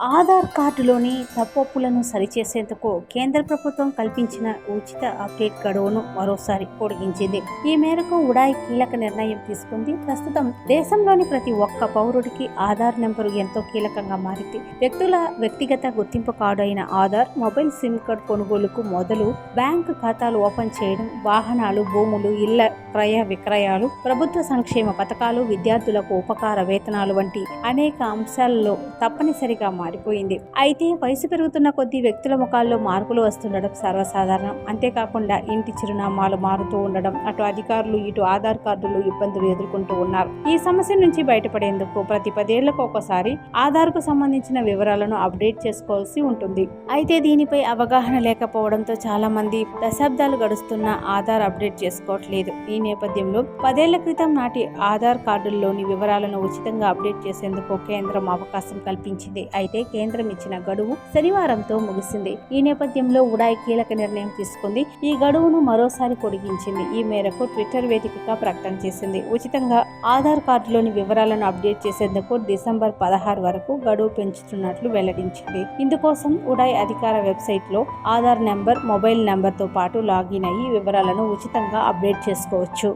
ఆధార్ కార్డులోని తప్పొప్పులను సరిచేసేందుకు కేంద్ర ప్రభుత్వం కల్పించిన ఉచిత అప్డేట్ గడువును మరోసారి పొడిగించింది. ఈ మేరకు ఉడాయ్ కీలక నిర్ణయం తీసుకుంది. ప్రస్తుతం దేశంలోని ప్రతి ఒక్క పౌరుడికి ఆధార్ నెంబరు ఎంతో కీలకంగా మారింది. వ్యక్తుల వ్యక్తిగత గుర్తింపు కార్డు అయిన ఆధార్ మొబైల్ సిమ్ కార్డ్ కొనుగోలుకు మొదలు బ్యాంకు ఖాతాలు ఓపెన్ చేయడం వాహనాలు భూములు ఇళ్ళ క్రయ విక్రయాలు ప్రభుత్వ సంక్షేమ పథకాలు విద్యార్థులకు ఉపకార వేతనాలు వంటి అనేక అంశాలలో తప్పనిసరిగా మారిపోయింది. అయితే వయసు పెరుగుతున్న కొద్ది వ్యక్తుల ముఖాల్లో మార్పులు వస్తుండడం సర్వసాధారణం. అంతేకాకుండా ఇంటి చిరునామాలు మారుతూ ఉండడం అటు అధికారులు ఇటు ఆధార్ కార్డులు ఇబ్బందులు ఎదుర్కొంటూ ఉన్నారు. ఈ సమస్య నుంచి బయటపడేందుకు ప్రతి పదేళ్ళకు ఒకసారి ఆధార్కు సంబంధించిన వివరాలను అప్డేట్ చేసుకోవాల్సి ఉంటుంది. అయితే దీనిపై అవగాహన లేకపోవడంతో చాలా మంది దశాబ్దాలు గడుస్తున్న ఆధార్ అప్డేట్ చేసుకోవట్లేదు. ఈ నేపథ్యంలో పదేళ్ళ క్రితం నాటి ఆధార్ కార్డుల్లోని వివరాలను ఉచితంగా అప్డేట్ చేసేందుకు కేంద్రం అవకాశం కల్పించింది. అయితే కేంద్రం ఇచ్చిన గడువు శనివారంతో ముగిసింది. ఈ నేపథ్యంలో ఉడాయ్ కీలక నిర్ణయం తీసుకుంది. ఈ గడువును మరోసారి పొడిగించింది. ఈ మేరకు ట్విట్టర్ వేదికగా ప్రకటన చేసింది. ఉచితంగా ఆధార్ కార్డులోని వివరాలను అప్డేట్ చేసేందుకు డిసెంబర్ పదహారు వరకు గడువు పెంచుతున్నట్లు వెల్లడించింది. ఇందుకోసం ఉడాయ్ అధికార వెబ్సైట్లో ఆధార్ నెంబర్ మొబైల్ నెంబర్తో పాటు లాగిన్ అయ్యి వివరాలను ఉచితంగా అప్డేట్ చేసుకోవచ్చు.